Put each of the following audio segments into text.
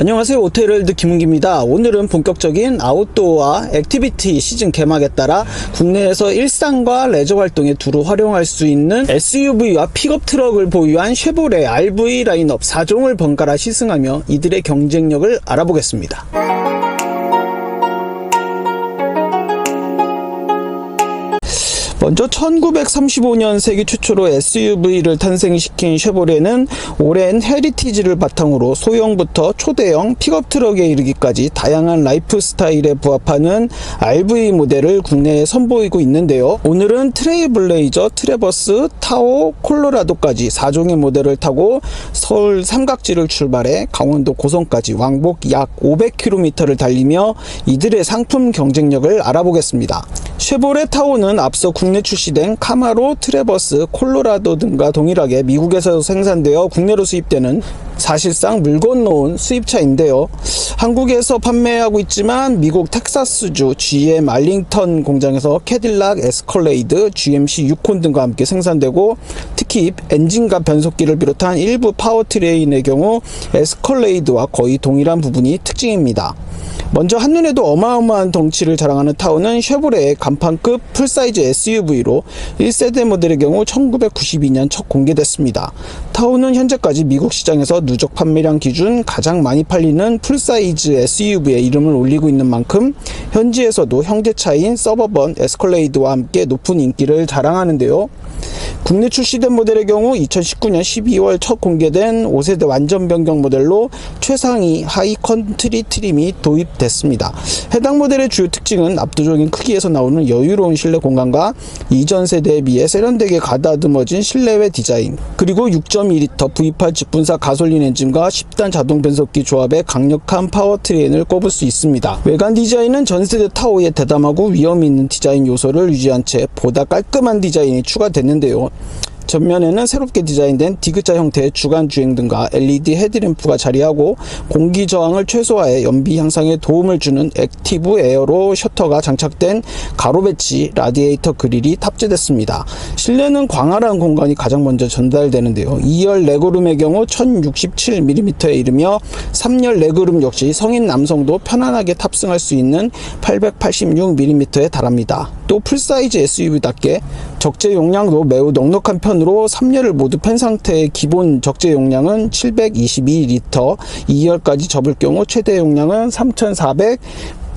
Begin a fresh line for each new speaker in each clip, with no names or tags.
안녕하세요. 오테일월드 김은기입니다. 오늘은 본격적인 아웃도어와 액티비티 시즌 개막에 따라 국내에서 일상과 레저 활동에 두루 활용할 수 있는 SUV와 픽업 트럭을 보유한 쉐보레 RV 라인업 4종을 번갈아 시승하며 이들의 경쟁력을 알아보겠습니다 먼저 1935년 세계 최초로 SUV를 탄생시킨 쉐보레는 오랜 헤리티지를 바탕으로 소형부터 초대형 픽업 트럭에 이르기까지 다양한 라이프 스타일에 부합하는 RV 모델을 국내에 선보이고 있는데요. 오늘은 트레이블레이저, 트레버스, 타오, 콜로라도까지 4종의 모델을 타고 서울 삼각지를 출발해 강원도 고성까지 왕복 약 500km를 달리며 이들의 상품 경쟁력을 알아보겠습니다. 쉐보레 타오는 앞서 국내 출시된 카마로, 트레버스, 콜로라도 등과 동일하게 미국에서 생산되어 국내로 수입되는 사실상 물 건너온 수입차인데요. 한국에서 판매하고 있지만 미국 텍사스주 GM 알링턴 공장에서 캐딜락 에스컬레이드, GMC 유콘 등과 함께 생산되고 특히 엔진과 변속기를 비롯한 일부 파워트레인의 경우 에스컬레이드와 거의 동일한 부분이 특징입니다. 먼저 한눈에도 어마어마한 덩치를 자랑하는 타오는 쉐보레의 간판급 풀사이즈 SUV로 1세대 모델의 경우 1992년 첫 공개됐습니다. 타오는 현재까지 미국 시장에서 누적 판매량 기준 가장 많이 팔리는 풀사이즈 SUV의 이름을 올리고 있는 만큼 현지에서도 형제차인 서버번 에스컬레이드와 함께 높은 인기를 자랑하는데요. 국내 출시된 모델의 경우 2019년 12월 첫 공개된 5세대 완전 변경 모델로 최상위 하이 컨트리 트림이 도입 됐습니다. 해당 모델의 주요 특징은 압도적인 크기에서 나오는 여유로운 실내 공간과 이전 세대에 비해 세련되게 가다듬어진 실내외 디자인, 그리고 6.2L V8 직분사 가솔린 엔진과 10단 자동 변속기 조합의 강력한 파워트레인을 꼽을 수 있습니다. 외관 디자인은 전 세대 타오의 대담하고 위험 있는 디자인 요소를 유지한 채 보다 깔끔한 디자인이 추가됐는데요. 전면에는 새롭게 디자인된 디귿자 형태의 주간 주행 등과 LED 헤드램프가 자리하고 공기 저항을 최소화해 연비 향상에 도움을 주는 액티브 에어로 셔터가 장착된 가로 배치 라디에이터 그릴이 탑재됐습니다. 실내는 광활한 공간이 가장 먼저 전달되는데요. 2열 레그룸의 경우 1067mm에 이르며 3열 레그룸 역시 성인 남성도 편안하게 탑승할 수 있는 886mm에 달합니다. 또 풀사이즈 SUV답게 적재 용량도 매우 넉넉한 편으로 3열을 모두 편 상태의 기본 적재 용량은 722리터, 2열까지 접을 경우 최대 용량은 3,400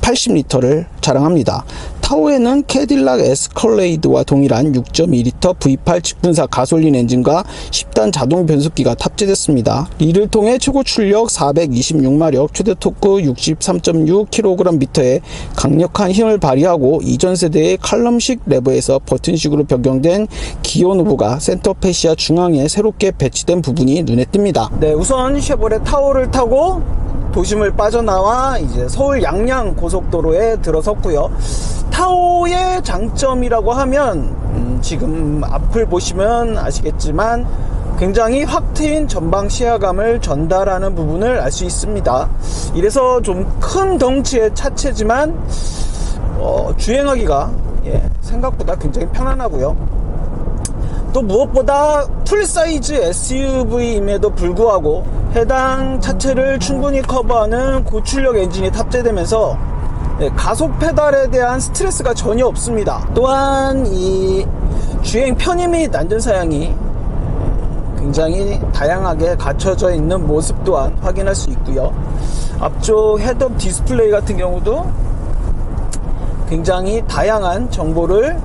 80리터를 자랑합니다. 타오에는 캐딜락 에스컬레이드와 동일한 6.2리터 V8 직분사 가솔린 엔진과 10단 자동 변속기가 탑재됐습니다. 이를 통해 최고 출력 426마력, 최대 토크 63.6kgm의 강력한 힘을 발휘하고 이전 세대의 칼럼식 레버에서 버튼식으로 변경된 기어 노브가 센터 페시아 중앙에 새롭게 배치된 부분이 눈에 띕니다. 네, 우선 쉐보레 타오를 타고 도심을 빠져나와 이제 서울 양양 고속도로에 들어섰고요. 타오의 장점이라고 하면 음, 지금 앞을 보시면 아시겠지만 굉장히 확 트인 전방 시야감을 전달하는 부분을 알 수 있습니다. 이래서 좀 큰 덩치의 차체지만 어, 주행하기가 예, 생각보다 굉장히 편안하고요. 또 무엇보다 풀 사이즈 SUV임에도 불구하고 해당 차체를 충분히 커버하는 고출력 엔진이 탑재되면서 네, 가속 페달에 대한 스트레스가 전혀 없습니다. 또한 이 주행 편의 및 안전 사양이 굉장히 다양하게 갖춰져 있는 모습 또한 확인할 수 있고요. 앞쪽 헤드업 디스플레이 같은 경우도 굉장히 다양한 정보를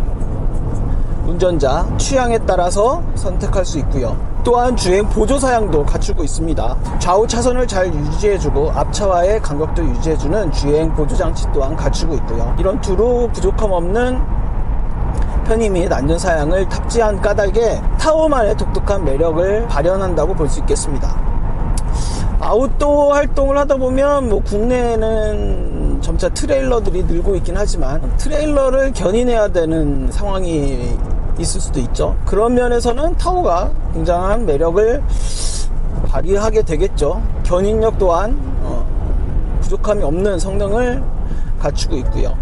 운전자 취향에 따라서 선택할 수 있고요. 또한 주행 보조 사양도 갖추고 있습니다. 좌우 차선을 잘 유지해주고 앞차와의 간격도 유지해주는 주행 보조 장치 또한 갖추고 있고요. 이런 두루 부족함 없는 편의 및 안전 사양을 탑재한 까닭에 타오만의 독특한 매력을 발현한다고 볼 수 있겠습니다. 아웃도어 활동을 하다 보면 뭐 국내에는 점차 트레일러들이 늘고 있긴 하지만 트레일러를 견인해야 되는 상황이 있을 수도 있죠. 그런 면에서는 타오가 굉장한 매력을 발휘하게 되겠죠. 견인력 또한 어, 부족함이 없는 성능을 갖추고 있고요.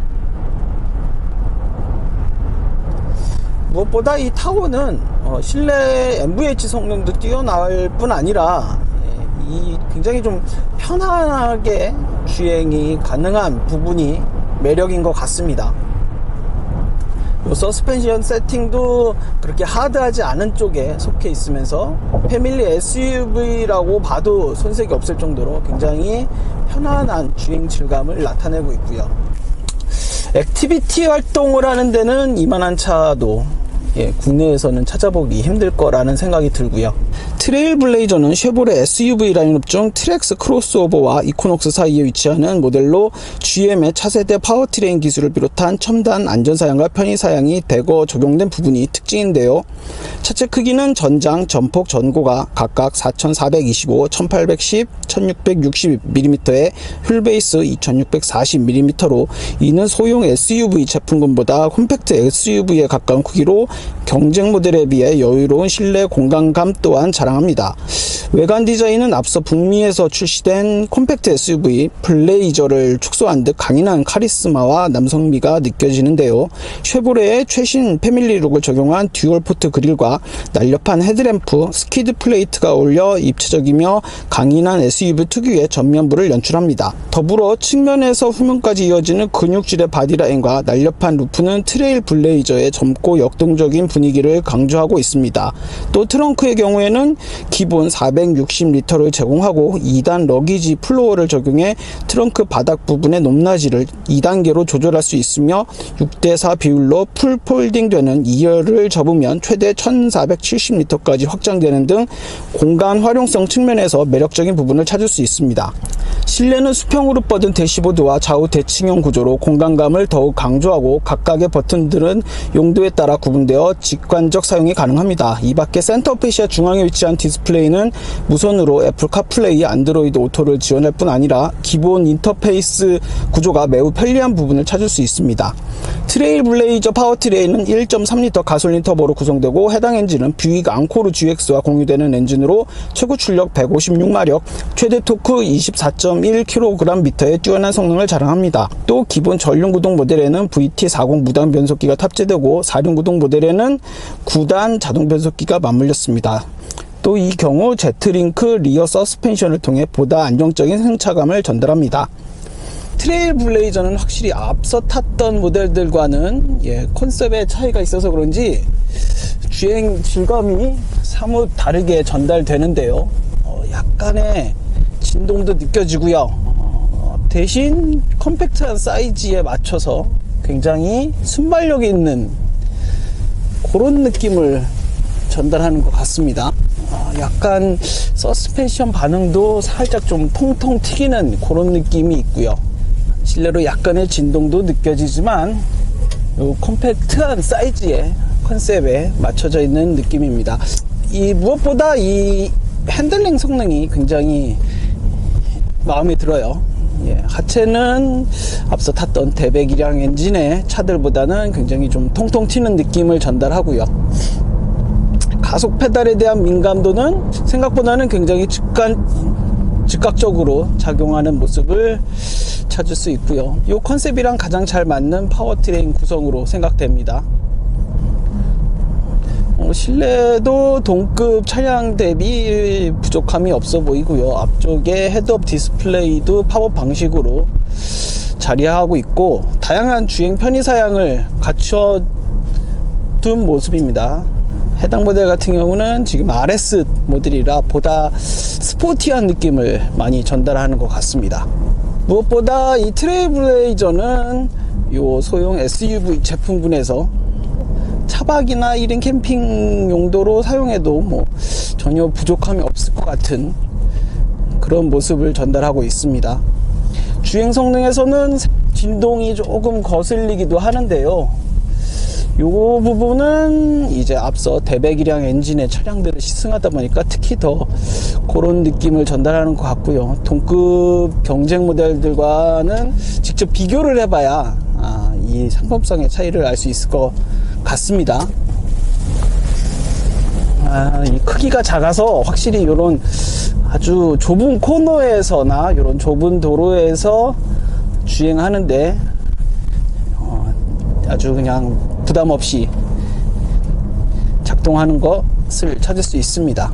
무엇보다 이 타오는 어, 실내 MVH 성능도 뛰어날 뿐 아니라 예, 이 굉장히 좀 편안하게 주행이 가능한 부분이 매력인 것 같습니다. 요 서스펜션 세팅도 그렇게 하드하지 않은 쪽에 속해 있으면서 패밀리 SUV라고 봐도 손색이 없을 정도로 굉장히 편안한 주행 질감을 나타내고 있고요. 액티비티 활동을 하는 데는 이만한 차도 예, 국내에서는 찾아보기 힘들 거라는 생각이 들고요. 트레일 블레이저는 쉐보레 SUV 라인업 중 트렉스 크로스오버와 이코녹스 사이에 위치하는 모델로 GM의 차세대 파워트레인 기술을 비롯한 첨단 안전사양과 편의사양이 대거 적용된 부분이 특징인데요. 차체 크기는 전장, 전폭, 전고가 각각 4425, 1810, 1660mm에 휠베이스 2640mm로 이는 소형 SUV 제품군보다 콤팩트 SUV에 가까운 크기로 경쟁 모델에 비해 여유로운 실내 공간감 또한 자랑 합니다. 외관 디자인은 앞서 북미에서 출시된 콤팩트 SUV 블레이저를 축소한 듯 강인한 카리스마와 남성미가 느껴지는데요. 쉐보레의 최신 패밀리룩을 적용한 듀얼 포트 그릴과 날렵한 헤드램프, 스키드 플레이트가 어울려 입체적이며 강인한 SUV 특유의 전면부를 연출합니다. 더불어 측면에서 후면까지 이어지는 근육질의 바디라인과 날렵한 루프는 트레일 블레이저의 젊고 역동적인 분위기를 강조하고 있습니다. 또 트렁크의 경우에는 기본 460리터를 제공하고 2단 러기지 플로어를 적용해 트렁크 바닥 부분의 높낮이를 2단계로 조절할 수 있으며 6대4 비율로 풀 폴딩되는 2열을 접으면 최대 1470리터까지 확장되는 등 공간 활용성 측면에서 매력적인 부분을 찾을 수 있습니다. 실내는 수평으로 뻗은 대시보드와 좌우 대칭형 구조로 공간감을 더욱 강조하고 각각의 버튼들은 용도에 따라 구분되어 직관적 사용이 가능합니다. 이 밖에 센터 페시아 중앙에 위치한 디스플레이는 무선으로 애플 카플레이, 안드로이드 오토를 지원할 뿐 아니라 기본 인터페이스 구조가 매우 편리한 부분을 찾을 수 있습니다. 트레일 블레이저 파워트레인은 1.3L 가솔린 터보로 구성되고 해당 엔진은 뷰익 앙코르 GX와 공유되는 엔진으로 최고 출력 156마력, 최대 토크 24.1kgm의 뛰어난 성능을 자랑합니다. 또 기본 전륜 구동 모델에는 VT40 무단 변속기가 탑재되고 4륜 구동 모델에는 9단 자동 변속기가 맞물렸습니다. 또 이 경우 제트링크 리어 서스펜션을 통해 보다 안정적인 승차감을 전달합니다. 트레일 블레이저는 확실히 앞서 탔던 모델들과는 예, 컨셉의 차이가 있어서 그런지 주행 질감이 사뭇 다르게 전달되는데요. 어, 약간의 진동도 느껴지고요. 어, 대신 컴팩트한 사이즈에 맞춰서 굉장히 순발력 있는 그런 느낌을 전달하는 것 같습니다. 어, 약간 서스펜션 반응도 살짝 좀 통통 튀기는 그런 느낌이 있고요. 실내로 약간의 진동도 느껴지지만 요 컴팩트한 사이즈의 컨셉에 맞춰져 있는 느낌입니다. 이 무엇보다 이 핸들링 성능이 굉장히 마음에 들어요. 예, 하체는 앞서 탔던 대배기량 엔진의 차들보다는 굉장히 좀 통통 튀는 느낌을 전달하고요. 가속 페달에 대한 민감도는 생각보다는 굉장히 즉간, 즉각적으로 작용하는 모습을 찾을 수 있고요. 이 컨셉이랑 가장 잘 맞는 파워트레인 구성으로 생각됩니다. 어, 실내도 동급 차량 대비 부족함이 없어 보이고요. 앞쪽에 헤드업 디스플레이도 팝업 방식으로 자리하고 있고 다양한 주행 편의 사양을 갖춰 둔 모습입니다. 해당 모델 같은 경우는 지금 RS 모델이라 보다 스포티한 느낌을 많이 전달하는 것 같습니다. 무엇보다 이 트레이블레이저는 요 소형 SUV 제품군에서 차박이나 1인 캠핑 용도로 사용해도 뭐 전혀 부족함이 없을 것 같은 그런 모습을 전달하고 있습니다. 주행 성능에서는 진동이 조금 거슬리기도 하는데요. 요 부분은 이제 앞서 대배기량 엔진의 차량들을 시승하다 보니까 특히 더 그런 느낌을 전달하는 것 같고요. 동급 경쟁 모델들과는 직접 비교를 해봐야 아, 이 상품성의 차이를 알 수 있을 것 같습니다. 아, 이 크기가 작아서 확실히 이런 아주 좁은 코너에서나 이런 좁은 도로에서 주행하는데 어, 아주 그냥 부담 없이 작동하는 것을 찾을 수 있습니다.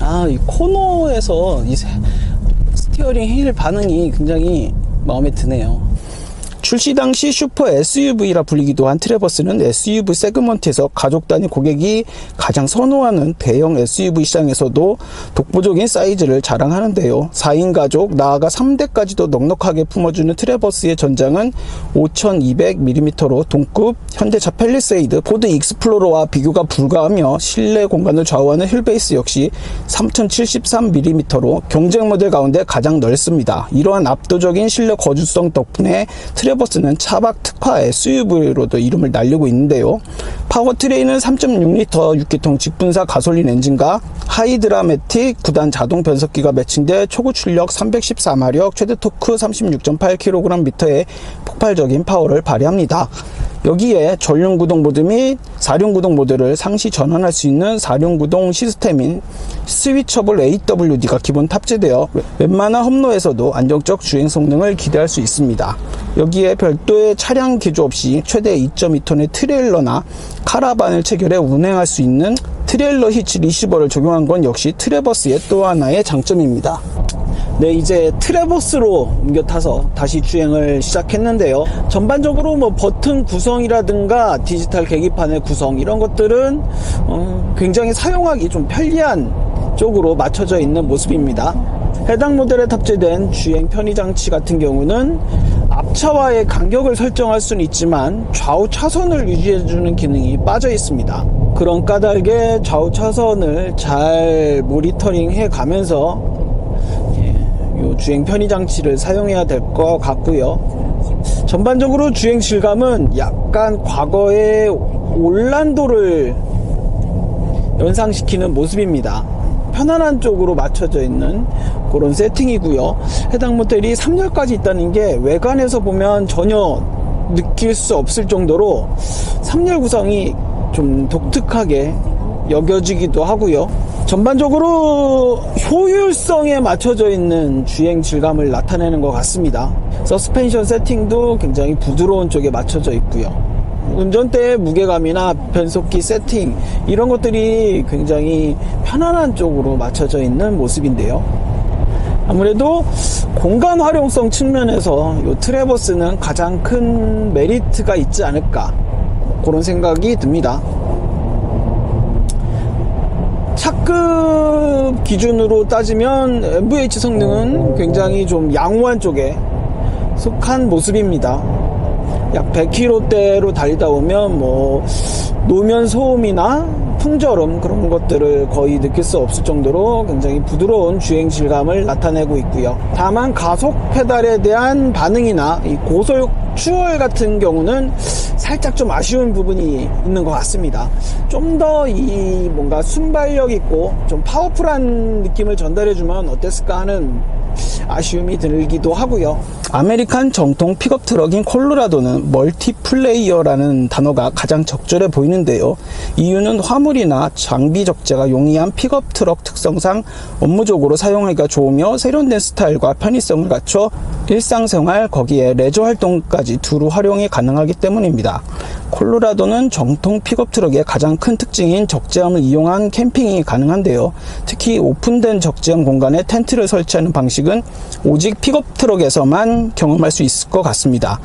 아, 이 코너에서 이 세- 스티어링 휠 반응이 굉장히 마음에 드네요. 출시 당시 슈퍼 SUV라 불리기도 한 트레버스는 SUV 세그먼트에서 가족 단위 고객이 가장 선호하는 대형 SUV 시장에서도 독보적인 사이즈를 자랑하는데요. 4인 가족, 나아가 3대까지도 넉넉하게 품어주는 트레버스의 전장은 5200mm로 동급 현대차 펠리세이드, 포드 익스플로러와 비교가 불가하며 실내 공간을 좌우하는 휠베이스 역시 3073mm로 경쟁 모델 가운데 가장 넓습니다. 이러한 압도적인 실내 거주성 덕분에 트레버스 는 차박 특화 SUV로도 이름을 날리고 있는데요. 파워트레인은 3.6L 6기통 직분사 가솔린 엔진과 하이드라매틱 9단 자동 변속기가 매칭돼 초고 출력 314마력, 최대 토크 36.8kgm의 폭발적인 파워를 발휘합니다. 여기에 전륜구동 모드 및 사륜구동 모드를 상시 전환할 수 있는 사륜구동 시스템인 스위처블 AWD가 기본 탑재되어 웬만한 험로에서도 안정적 주행 성능을 기대할 수 있습니다. 여기에 별도의 차량 기조 없이 최대 2.2톤의 트레일러나 카라반을 체결해 운행할 수 있는 트레일러 히치 리시버를 적용한 건 역시 트레버스의 또 하나의 장점입니다. 네, 이제 트레버스로 옮겨 타서 다시 주행을 시작했는데요. 전반적으로 뭐 버튼 구성이라든가 디지털 계기판의 구성 이런 것들은 어, 굉장히 사용하기 좀 편리한 쪽으로 맞춰져 있는 모습입니다. 해당 모델에 탑재된 주행 편의 장치 같은 경우는 앞차와의 간격을 설정할 수는 있지만 좌우 차선을 유지해주는 기능이 빠져 있습니다. 그런 까닭에 좌우 차선을 잘 모니터링 해 가면서 요 주행 편의 장치를 사용해야 될 것 같고요. 전반적으로 주행 질감은 약간 과거의 올란도를 연상시키는 모습입니다. 편안한 쪽으로 맞춰져 있는 그런 세팅이고요. 해당 모델이 3열까지 있다는 게 외관에서 보면 전혀 느낄 수 없을 정도로 3열 구성이 좀 독특하게 여겨지기도 하고요. 전반적으로 효율성에 맞춰져 있는 주행 질감을 나타내는 것 같습니다. 서스펜션 세팅도 굉장히 부드러운 쪽에 맞춰져 있고요. 운전대의 무게감이나 변속기 세팅 이런 것들이 굉장히 편안한 쪽으로 맞춰져 있는 모습인데요. 아무래도 공간 활용성 측면에서 이 트레버스는 가장 큰 메리트가 있지 않을까 그런 생각이 듭니다. 차급 기준으로 따지면 MVH 성능은 굉장히 좀 양호한 쪽에 속한 모습입니다. 약 100km대로 달리다 보면 뭐 노면 소음이나 풍절음 그런 것들을 거의 느낄 수 없을 정도로 굉장히 부드러운 주행 질감을 나타내고 있고요. 다만 가속 페달에 대한 반응이나 이 고속 추월 같은 경우는 살짝 좀 아쉬운 부분이 있는 것 같습니다. 좀 더 이 뭔가 순발력 있고 좀 파워풀한 느낌을 전달해주면 어땠을까 하는 아쉬움이 들기도 하고요. 아메리칸 정통 픽업 트럭인 콜로라도는 멀티플레이어라는 단어가 가장 적절해 보이는데요. 이유는 화물이나 장비 적재가 용이한 픽업 트럭 특성상 업무적으로 사용하기가 좋으며 세련된 스타일과 편의성을 갖춰 일상생활 거기에 레저 활동까지 두루 활용이 가능하기 때문입니다. 콜로라도는 정통 픽업 트럭의 가장 큰 특징인 적재함을 이용한 캠핑이 가능한데요. 특히 오픈된 적재함 공간에 텐트를 설치하는 방식은 오직 픽업 트럭에서만 경험할 수 있을 것 같습니다.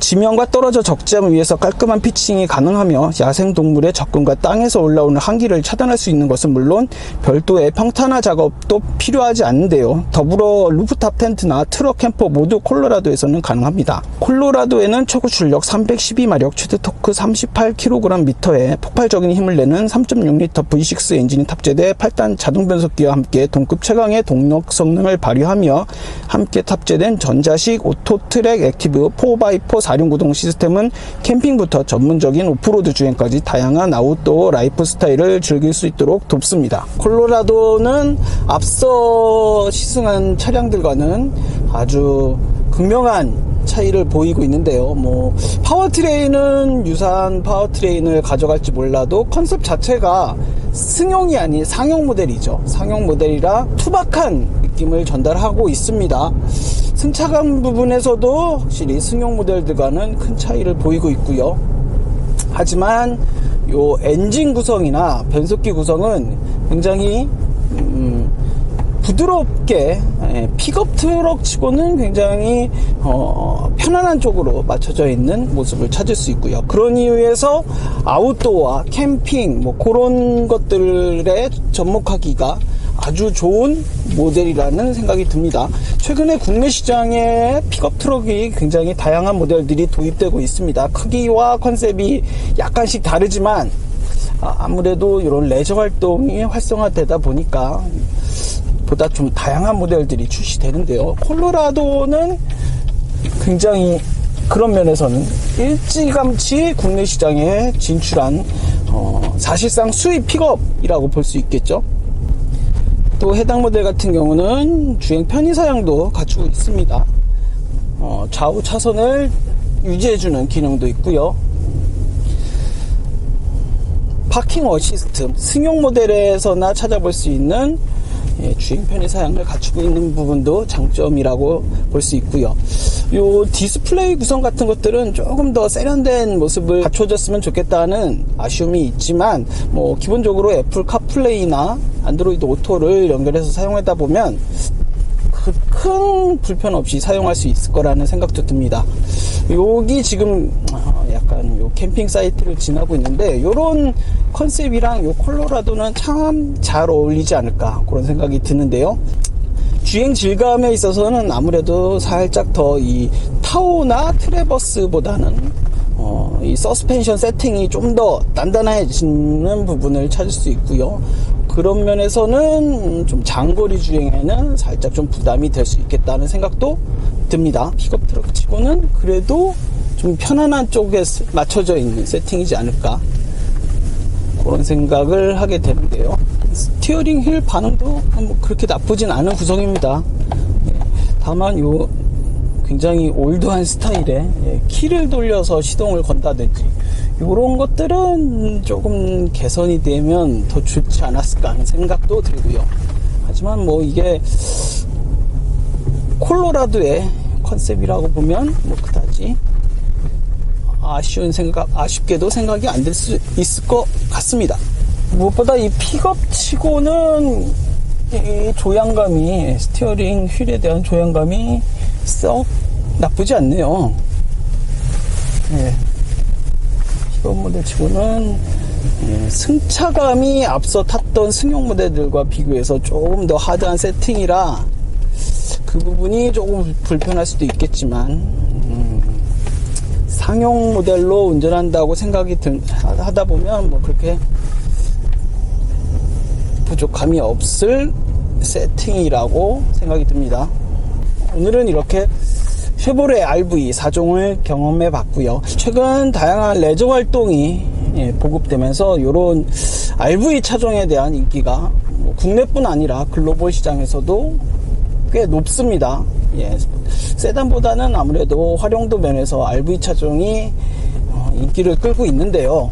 지면과 떨어져 적재함을 위해서 깔끔한 피칭이 가능하며 야생동물의 접근과 땅에서 올라오는 한기를 차단할 수 있는 것은 물론 별도의 평탄화 작업도 필요하지 않는데요. 더불어 루프탑 텐트나 트럭 캠퍼 모두 콜로라도에서는 가능합니다. 콜로라도에는 초고 출력 312마력 최대 토크 38kgm에 폭발적인 힘을 내는 3.6L V6 엔진이 탑재돼 8단 자동 변속기와 함께 동급 최강의 동력 성능을 발휘하며 함께 탑재된 전자 식 오토 트랙 액티브 4x4 사륜구동 시스템은 캠핑부터 전문적인 오프로드 주행까지 다양한 아웃도어 라이프 스타일을 즐길 수 있도록 돕습니다. 콜로라도는 앞서 시승한 차량들과는 아주 극명한 차이를 보이고 있는데요. 뭐 파워트레인은 유사한 파워트레인을 가져갈지 몰라도 컨셉 자체가 승용이 아닌 상용 모델이죠. 상용 모델이라 투박한 느낌을 전달하고 있습니다. 승차감 부분에서도 확실히 승용 모델들과는 큰 차이를 보이고 있고요. 하지만 요 엔진 구성이나 변속기 구성은 굉장히 음, 부드럽게 예, 픽업 트럭 치고는 굉장히 어, 편안한 쪽으로 맞춰져 있는 모습을 찾을 수 있고요. 그런 이유에서 아웃도어, 캠핑 뭐 그런 것들에 접목하기가 아주 좋은 모델이라는 생각이 듭니다. 최근에 국내 시장에 픽업 트럭이 굉장히 다양한 모델들이 도입되고 있습니다. 크기와 컨셉이 약간씩 다르지만 아, 아무래도 이런 레저 활동이 활성화되다 보니까 보다 좀 다양한 모델들이 출시되는데요. 콜로라도는 굉장히 그런 면에서는 일찌감치 국내 시장에 진출한 어, 사실상 수입 픽업이라고 볼 수 있겠죠. 또 해당 모델 같은 경우는 주행 편의 사양도 갖추고 있습니다. 어, 좌우 차선을 유지해주는 기능도 있고요. 파킹 어시스트 승용 모델에서나 찾아볼 수 있는 예, 주행 편의 사양을 갖추고 있는 부분도 장점이라고 볼 수 있고요. 요 디스플레이 구성 같은 것들은 조금 더 세련된 모습을 갖춰졌으면 좋겠다는 아쉬움이 있지만 뭐 기본적으로 애플 카플레이나 안드로이드 오토를 연결해서 사용하다 보면 그큰 불편 없이 사용할 수 있을 거라는 생각도 듭니다. 여기 지금 어, 약간 요 캠핑 사이트를 지나고 있는데 요런 컨셉이랑 요 콜로라도는 참 잘 어울리지 않을까 그런 생각이 드는데요. 주행 질감에 있어서는 아무래도 살짝 더 이 타오나 트레버스보다는 어, 이 서스펜션 세팅이 좀 더 단단해지는 부분을 찾을 수 있고요. 그런 면에서는 좀 장거리 주행에는 살짝 좀 부담이 될 수 있겠다는 생각도 듭니다. 픽업 트럭 치고는 그래도 좀 편안한 쪽에 맞춰져 있는 세팅이지 않을까 그런 생각을 하게 되는데요. 스티어링 휠 반응도 뭐 그렇게 나쁘진 않은 구성입니다. 예, 다만 요 굉장히 올드한 스타일의 예, 키를 돌려서 시동을 건다든지 이런 것들은 조금 개선이 되면 더 좋지 않았을까 하는 생각도 들고요. 하지만 뭐 이게 콜로라도의 컨셉이라고 보면 뭐 그다지 아쉬운 생각, 아쉽게도 생각이 안 될 수 있을 것 같습니다. 무엇보다 이 픽업 치고는 이 조향감이, 스티어링 휠에 대한 조향감이 썩 나쁘지 않네요. 예. 픽업 모델 치고는 예, 승차감이 앞서 탔던 승용 모델들과 비교해서 조금 더 하드한 세팅이라 그 부분이 조금 불편할 수도 있겠지만, 음, 상용 모델로 운전한다고 생각이 든, 하다 보면 뭐 그렇게 부족함이 없을 세팅이라고 생각이 듭니다. 오늘은 이렇게 쉐보레 RV 4종을 경험해 봤고요. 최근 다양한 레저 활동이 예, 보급되면서 이런 RV 차종에 대한 인기가 뭐 국내뿐 아니라 글로벌 시장에서도 꽤 높습니다. 예, 세단보다는 아무래도 활용도 면에서 RV 차종이 어, 인기를 끌고 있는데요.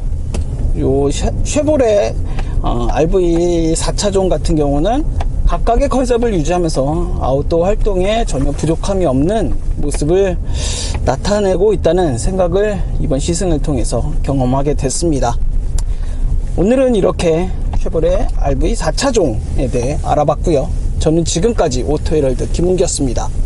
요 쉐- 쉐보레 어, RV 4차종 같은 경우는 각각의 컨셉을 유지하면서 아웃도어 활동에 전혀 부족함이 없는 모습을 나타내고 있다는 생각을 이번 시승을 통해서 경험하게 됐습니다. 오늘은 이렇게 쉐보레 RV 4차종에 대해 알아봤고요. 저는 지금까지 오토헤럴드 김은기였습니다.